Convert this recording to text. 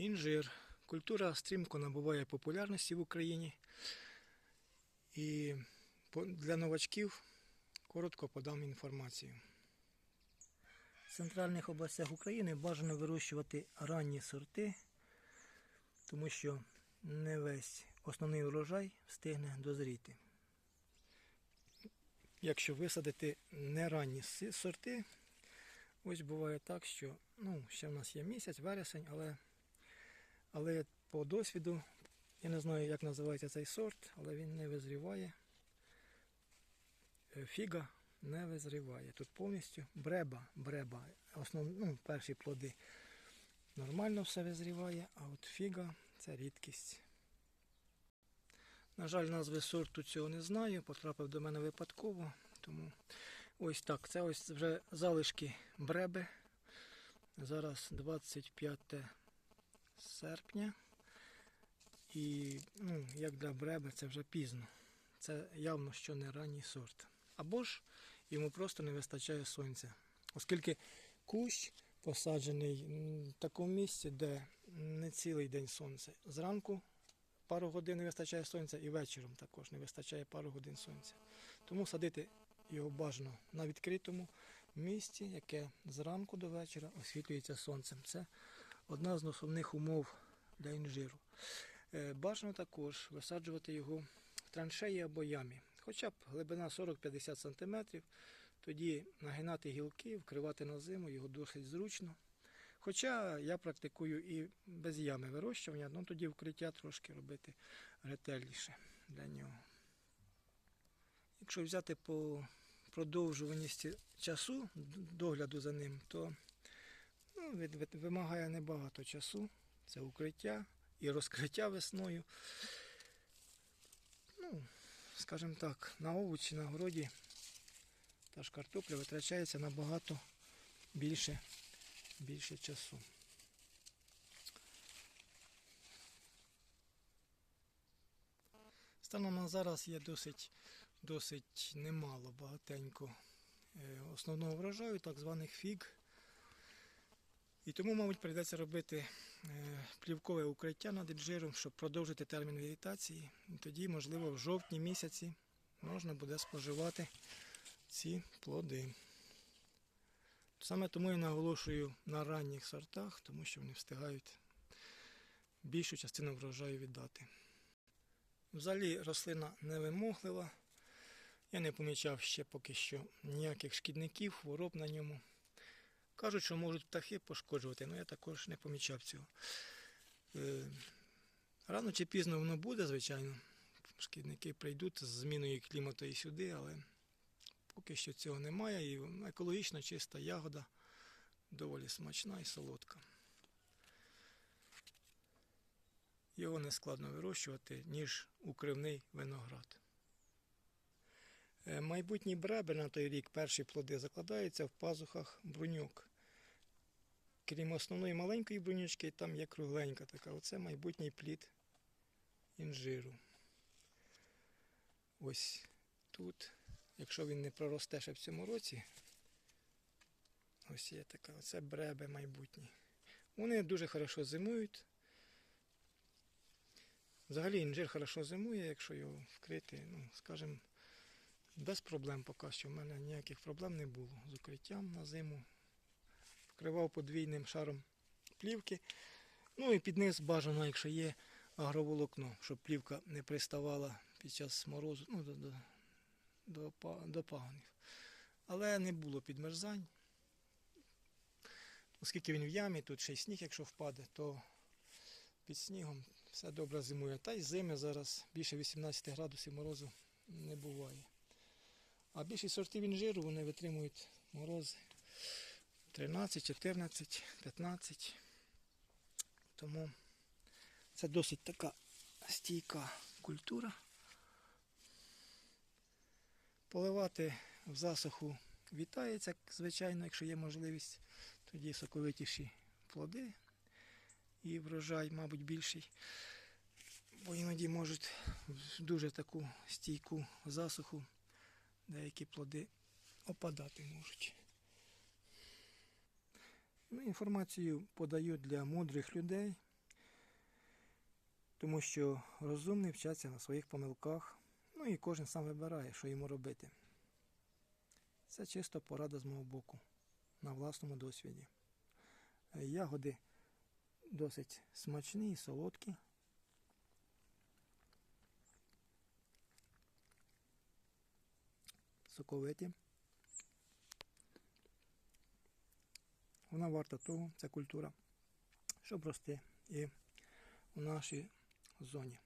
Інжир. Культура стрімко набуває популярності в Україні. І для новачків коротко подам інформацію. В центральних областях України бажано вирощувати ранні сорти, тому що не весь основний урожай встигне дозріти. Якщо висадити не ранні сорти, ось буває так, що ну, ще в нас є місяць, вересень, але, але по досвіду, я не знаю, як називається цей сорт, але він не визріває. Е, Фіга не визріває. Тут повністю бреба, бреба. Основ, ну, перші плоди нормально все визріває, а от фіга це рідкість. На жаль, назви сорту цього не знаю, потрапив до мене випадково. Тому ось так. Це ось вже залишки бреби. Зараз 25 серпня. І ну, як для бреби, це вже пізно. Це явно, що не ранній сорт. Або ж йому просто не вистачає сонця. Оскільки кущ посаджений в такому місці, де не цілий день сонце. Зранку пару годин не вистачає сонця і вечором також не вистачає пару годин сонця. Тому садити його бажано на відкритому місці, яке зранку до вечора освітлюється сонцем. Це одна з основних умов для інжиру. Е, Бажано також висаджувати його в траншеї або ямі. Хоча б глибина 40-50 см, тоді нагинати гілки, вкривати на зиму, його досить зручно. Хоча я практикую і без ями вирощування, ну тоді вкриття трошки робити ретельніше для нього. Якщо взяти по продовжуваності часу, догляду за ним, то вимагає небагато часу. Це укриття і розкриття весною. Ну, скажімо так, на овочі, на городі та ж картопля витрачається набагато більше, більше часу. Станом на зараз є досить, досить немало, багатенько е, основного врожаю, так званих фіг. І тому, мабуть, прийдеться робити е, плівкове укриття над інжиром, щоб продовжити термін вегетації. І тоді, можливо, в жовтні місяці можна буде споживати ці плоди. Саме тому я наголошую на ранніх сортах, тому що вони встигають більшу частину врожаю віддати. Взагалі рослина невимоглива. Я не помічав ще поки що ніяких шкідників, хвороб на ньому. Кажуть, що можуть птахи пошкоджувати, але я також не помічав цього. Е, Рано чи пізно воно буде, звичайно. Шкідники прийдуть з зміною клімату і сюди, але поки що цього немає. І екологічно чиста ягода, доволі смачна і солодка. Його не складно вирощувати, ніж укривний виноград. Е, Майбутній бребер на той рік перші плоди закладаються в пазухах бруньок. Крім основної маленької бруньочки, там є кругленька така. Оце майбутній плід інжиру. Ось тут, якщо він не проросте ще в цьому році, ось є така, оце бребе майбутні. Вони дуже хорошо зимують. Взагалі інжир хорошо зимує, якщо його вкрити, ну, скажімо, без проблем поки що. У мене ніяких проблем не було з укриттям на зиму. Вкривав подвійним шаром плівки. Ну і під низ бажано, якщо є агроволокно, щоб плівка не приставала під час морозу ну, до, до, до, до пагонів. Але не було підмерзань. Оскільки він в ямі, тут ще й сніг, якщо впаде, то під снігом все добре зимує. Та й зими зараз більше 18 градусів морозу не буває. А більшість сортів інжиру вони витримують морози 13, 14, 15. Тому це досить така стійка культура. Поливати в засуху вітається, звичайно, якщо є можливість, тоді соковитіші плоди і врожай, мабуть, більший. Бо іноді можуть дуже таку стійку засуху деякі плоди опадати можуть. Ну, інформацію подають для мудрих людей, Тому що розумний вчаться на своїх помилках, ну і кожен сам вибирає, що йому робити. Це чисто порада з мого боку, на власному досвіді. Ягоди досить смачні і солодкі. Соковиті. Вона варта того, ця культура, щоб рости і в нашій зоні.